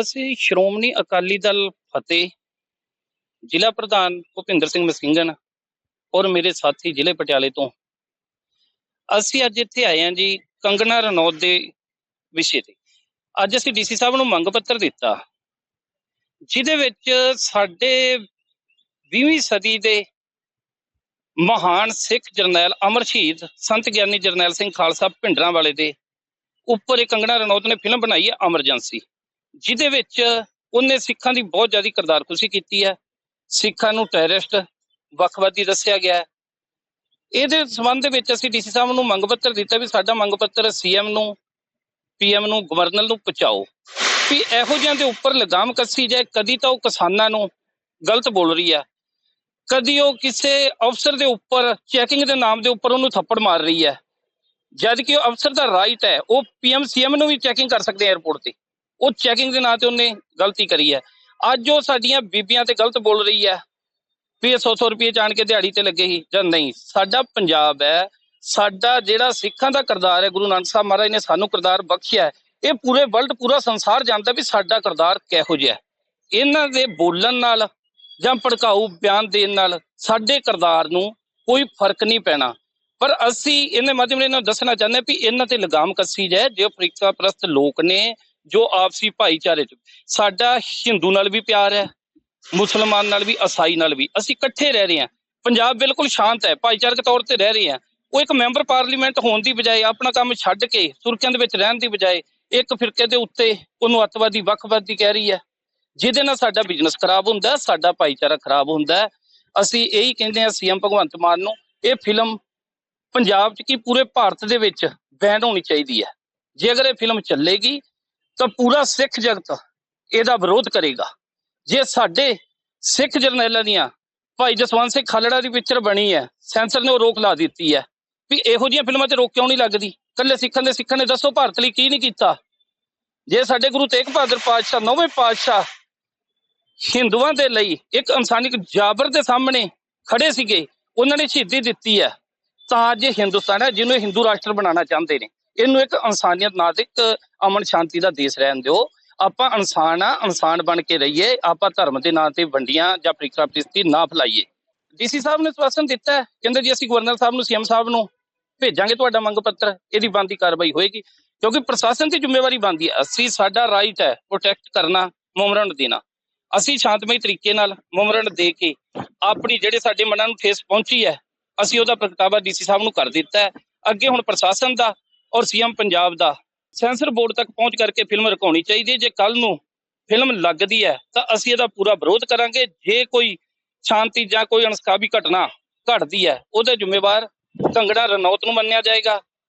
ਅਸੀਂ ਸ਼੍ਰੋਮਣੀ ਅਕਾਲੀ ਦਲ ਫਤਿਹ ਜ਼ਿਲ੍ਹਾ ਪ੍ਰਧਾਨ ਭੁਪਿੰਦਰ ਸਿੰਘ ਮਸਿੰਘਨ ਔਰ ਮੇਰੇ ਸਾਥੀ ਜ਼ਿਲ੍ਹੇ ਪਟਿਆਲੇ ਤੋਂ ਅਸੀਂ ਅੱਜ ਇੱਥੇ ਆਏ ਹਾਂ ਜੀ ਕੰਗਣਾ ਰਣੌਤ ਦੇ ਵਿਸ਼ੇ ਤੇ। ਅੱਜ ਅਸੀਂ ਡੀਸੀ ਸਾਹਿਬ ਨੂੰ ਮੰਗ ਪੱਤਰ ਦਿੱਤਾ ਜਿਹਦੇ ਵਿੱਚ ਸਾਡੇ 20ਵੀਂ ਸਦੀ ਦੇ ਮਹਾਨ ਸਿੱਖ ਜਰਨੈਲ ਅਮਰ ਸ਼ਹੀਦ ਸੰਤ ਗਿਆਨੀ ਜਰਨੈਲ ਸਿੰਘ ਖਾਲਸਾ ਭਿੰਡਰਾਂ ਵਾਲੇ ਦੇ ਉੱਪਰ ਇਹ ਕੰਗਣਾ ਰਣੌਤ ਨੇ ਫਿਲਮ ਬਣਾਈ ਹੈ ਐਮਰਜੈਂਸੀ ਜਿਹਦੇ ਵਿੱਚ ਉਹਨੇ ਸਿੱਖਾਂ ਦੀ ਬਹੁਤ ਜ਼ਿਆਦਾ ਕਰਦਾਰਕੁਸ਼ੀ ਕੀਤੀ ਹੈ। ਸਿੱਖਾਂ ਨੂੰ ਟੈਰਰਿਸਟ ਵੱਖਵਾਦੀ ਦੱਸਿਆ ਗਿਆ ਹੈ। ਇਹਦੇ ਸੰਬੰਧ ਦੇ ਵਿੱਚ ਅਸੀਂ ਡੀਸੀ ਸਾਹਿਬ ਨੂੰ ਮੰਗ ਪੱਤਰ ਦਿੱਤਾ ਵੀ ਸਾਡਾ ਮੰਗ ਪੱਤਰ ਸੀਐਮ ਨੂੰ, ਪੀਐਮ ਨੂੰ, ਗਵਰਨਰ ਨੂੰ ਪਹੁੰਚਾਓ। ਵੀ ਇਹੋ ਜਿਹਿਆਂ ਦੇ ਉੱਪਰ ਲਗਾਮ ਕੱਸੀ ਜਾਏ, ਕਦੀ ਤਾਂ ਉਹ ਕਿਸਾਨਾਂ ਨੂੰ ਗਲਤ ਬੋਲ ਰਹੀ ਹੈ। ਕਦੀ ਉਹ ਕਿਸੇ ਅਫਸਰ ਦੇ ਉੱਪਰ ਚੈਕਿੰਗ ਦੇ ਨਾਮ ਦੇ ਉੱਪਰ ਉਹਨੂੰ ਥੱਪੜ ਮਾਰ ਰਹੀ ਹੈ। ਜਦ ਕਿ ਉਹ ਅਫਸਰ ਦਾ ਰਾਈਟ ਹੈ, ਉਹ ਪੀਐਮ, ਸੀਐਮ ਨੂੰ ਵੀ ਚੈਕਿੰਗ ਕਰ ਸਕਦੇ 에ਅਰਪੋਰਟ ਤੇ। ਉਹ ਚੈਕਿੰਗ ਦੇ ਨਾਂ ਤੇ ਉਹਨੇ ਗਲਤੀ ਕਰੀ ਹੈ। ਅੱਜ ਉਹ ਸਾਡੀਆਂ ਬੀਬੀਆਂ ਤੇ ਗਲਤ ਬੋਲ ਰਹੀ ਹੈ ਵੀ ਇਹ 100-100 ਰੁਪਏ ਜਾਣ ਕੇ ਦਿਹਾੜੀ ਤੇ ਲੱਗੇ ਸੀ ਜਾਂ ਨਹੀਂ। ਸਾਡਾ ਪੰਜਾਬ ਹੈ, ਸਾਡਾ ਜਿਹੜਾ ਸਿੱਖਾਂ ਦਾ ਕਰਦਾਰ ਹੈ, ਗੁਰੂ ਨਾਨਕ ਸਾਹਿਬ ਮਹਾਰਾਜ ਨੇ ਸਾਨੂੰ ਕਰਦਾਰ ਬਖਸ਼ਿਆ ਇਹ ਪੂਰੇ ਵਰਲਡ ਪੂਰਾ ਸੰਸਾਰ ਜਾਣਦਾ ਵੀ ਸਾਡਾ ਕਰਦਾਰ ਕਿਹੋ ਜਿਹਾ ਇਹਨਾਂ ਦੇ ਬੋਲਣ ਨਾਲ ਜਾਂ ਭੜਕਾਊ ਬਿਆਨ ਦੇਣ ਨਾਲ ਸਾਡੇ ਕਰਦਾਰ ਨੂੰ ਕੋਈ ਫ਼ਰਕ ਨਹੀਂ ਪੈਣਾ। ਪਰ ਅਸੀਂ ਇਹਨੇ ਮਾਧਿਅਮ ਨਾਲ ਇਹਨਾਂ ਨੂੰ ਦੱਸਣਾ ਚਾਹੁੰਦੇ ਹਾਂ ਵੀ ਇਹਨਾਂ ਤੇ ਲਗਾਮ ਕੱਸੀ ਜਾਏ, ਜੋ ਅਫਰੀਕਾ ਪ੍ਰਸਤ ਲੋਕ ਨੇ ਜੋ ਆਪਸੀ ਭਾਈਚਾਰੇ ਚ। ਸਾਡਾ ਹਿੰਦੂ ਨਾਲ ਵੀ ਪਿਆਰ ਹੈ, ਮੁਸਲਮਾਨ ਨਾਲ ਵੀ ਈਸਾਈ ਨਾਲ ਵੀ। ਅਸੀਂ ਇਕੱਠੇ ਰਹਿ ਰਹੇ ਹਾਂ। ਪੰਜਾਬ ਬਿਲਕੁਲ ਸ਼ਾਂਤ ਹੈ, ਭਾਈਚਾਰਕ ਤੌਰ ਤੇ ਰਹਿ ਰਹੇ ਹਾਂ। ਉਹ ਇੱਕ ਮੈਂਬਰ ਪਾਰਲੀਮੈਂਟ ਹੋਣ ਦੀ ਬਜਾਏ ਆਪਣਾ ਕੰਮ ਛੱਡ ਕੇ ਸੁਰਖੀਆਂ ਦੇ ਵਿੱਚ ਰਹਿਣ ਦੀ ਬਜਾਏ ਇੱਕ ਫਿਰਕੇ ਦੇ ਉੱਤੇ ਉਹਨੂੰ ਅੱਤਵਾਦੀ, ਵੱਖਵਾਦੀ ਕਹਿ ਰਹੀ ਹੈ। ਜਿਹਦੇ ਨਾਲ ਸਾਡਾ ਬਿਜ਼ਨਸ ਖਰਾਬ ਹੁੰਦਾ, ਸਾਡਾ ਭਾਈਚਾਰਾ ਖਰਾਬ ਹੁੰਦਾ ਹੈ। ਅਸੀਂ ਇਹੀ ਕਹਿੰਦੇ ਹਾਂ ਸੀਐਮ ਭਗਵੰਤ ਮਾਨ ਨੂੰ, ਇਹ ਫਿਲਮ ਪੰਜਾਬ 'ਚ ਕੀ ਪੂਰੇ ਭਾਰਤ ਦੇ ਵਿੱਚ ਬੈਨ ਹੋਣੀ ਚਾਹੀਦੀ ਹੈ। ਜੇ ਅਗਰ ਇਹ ਫਿਲਮ ਚੱਲੇਗੀ ਤਾਂ ਪੂਰਾ ਸਿੱਖ ਜਗਤ ਇਹਦਾ ਵਿਰੋਧ ਕਰੇਗਾ। ਜੇ ਸਾਡੇ ਸਿੱਖ ਜਰਨੈਲਾਂ ਦੀਆਂ, ਭਾਈ ਜਸਵੰਤ ਸਿੰਘ ਖਾਲੜਾ ਦੀ ਪਿਕਚਰ ਬਣੀ ਹੈ, ਸੈਂਸਰ ਨੇ ਉਹ ਰੋਕ ਲਾ ਦਿੱਤੀ ਹੈ ਵੀ ਇਹੋ ਜਿਹੀਆਂ ਫਿਲਮਾਂ ਤੇ ਰੋਕ ਕਿਉਂ ਨਹੀਂ ਲੱਗਦੀ? ਕੱਲੇ ਸਿੱਖਾਂ ਦੇ ਸਿੱਖਾਂ ਨੇ ਦੱਸੋ ਭਾਰਤ ਲਈ ਕੀ ਨਹੀਂ ਕੀਤਾ? ਜੇ ਸਾਡੇ ਗੁਰੂ ਤੇਗ ਬਹਾਦਰ ਪਾਤਸ਼ਾਹ, ਨੌਵੇਂ ਪਾਤਸ਼ਾਹ ਹਿੰਦੂਆਂ ਦੇ ਲਈ ਇੱਕ ਇਨਸਾਨੀਕ ਜਾਬਰ ਦੇ ਸਾਹਮਣੇ ਖੜੇ ਸੀਗੇ, ਉਹਨਾਂ ਨੇ ਸ਼ਹੀਦੀ ਦਿੱਤੀ ਹੈ, ਤਾਂ ਅੱਜ ਹਿੰਦੁਸਤਾਨ ਹੈ, ਜਿਹਨੂੰ ਹਿੰਦੂ ਰਾਸ਼ਟਰ ਬਣਾਉਣਾ ਚਾਹੁੰਦੇ ਨੇ। ਇਹਨੂੰ ਇੱਕ ਇਨਸਾਨੀਅਤ ਨਾਲ ਇੱਕ ਅਮਨ ਸ਼ਾਂਤੀ ਦਾ ਦੇਸ਼ ਰਹਿਣ ਦਿਓ। ਆਪਾਂ ਇਨਸਾਨ ਆ, ਇਨਸਾਨ ਬਣ ਕੇ ਰਹੀਏ, ਆਪਾਂ ਧਰਮ ਦੇ ਨਾਂ ਤੇ ਵੰਡੀਆਂ ਜਾਂ ਪ੍ਰੀਖਿਆ ਪ੍ਰਿਸਤੀ ਨਾ ਫੈਲਾਈਏ। ਡੀਸੀ ਸਾਹਿਬ ਨੇ ਸਵਾਸਨ ਦਿੱਤਾ ਕਹਿੰਦੇ ਜੀ ਅਸੀਂ ਗਵਰਨਰ ਸਾਹਿਬ ਨੂੰ ਸੀਐਮ ਸਾਹਿਬ ਨੂੰ ਭੇਜਾਂਗੇ ਤੁਹਾਡਾ ਮੰਗ ਪੱਤਰ, ਇਹਦੀ ਬੰਦੀ ਕਾਰਵਾਈ ਹੋਏਗੀ। ਕਿਉਂਕਿ ਪ੍ਰਸ਼ਾਸਨ ਦੀ ਜ਼ਿੰਮੇਵਾਰੀ ਬਣਦੀ ਹੈ, ਅਸੀਂ ਸਾਡਾ ਰਾਈਟ ਹੈ ਪ੍ਰੋਟੈਕਟ ਕਰਨਾ, ਮੁਮਰਨ ਦੇਣਾ। ਅਸੀਂ ਸ਼ਾਂਤਮਈ ਤਰੀਕੇ ਨਾਲ ਮੁਮਰਨ ਦੇ ਕੇ ਆਪਣੀ ਜਿਹੜੇ ਸਾਡੇ ਮਨਾਂ ਨੂੰ ਠੇਸ ਪਹੁੰਚੀ ਹੈ, ਅਸੀਂ ਉਹਦਾ ਪ੍ਰਗਟਾਵਾ ਡੀਸੀ ਸਾਹਿਬ ਨੂੰ ਕਰ ਦਿੱਤਾ ਹੈ। ਅੱਗੇ ਹੁਣ ਪ੍ਰਸ਼ਾਸਨ ਦਾ ਔਰ ਸੀਐਮ ਪੰਜਾਬ ਦਾ ਸੈਂਸਰ ਬੋਰਡ ਤੱਕ ਪਹੁੰਚ ਕਰਕੇ ਫਿਲਮ ਰਕਾਉਣੀ ਚਾਹੀਦੀ ਹੈ। ਜੇ ਕੱਲ ਨੂੰ ਫਿਲਮ ਲੱਗਦੀ ਹੈ, ਤਾਂ ਅਸੀਂ ਇਹਦਾ ਪੂਰਾ ਵਿਰੋਧ ਕਰਾਂਗੇ। ਜੇ ਕੋਈ ਸ਼ਾਂਤੀ ਜਾਂ ਕੋਈ ਅਣਸਕਾਬੀ ਘਟਨਾ ਘਟਦੀ ਹੈ, ਉਹਦੇ ਜ਼ਿੰਮੇਵਾਰ ਕੰਗੜਾ ਰਣੌਤ ਨੂੰ ਮੰਨਿਆ ਜਾਏਗਾ।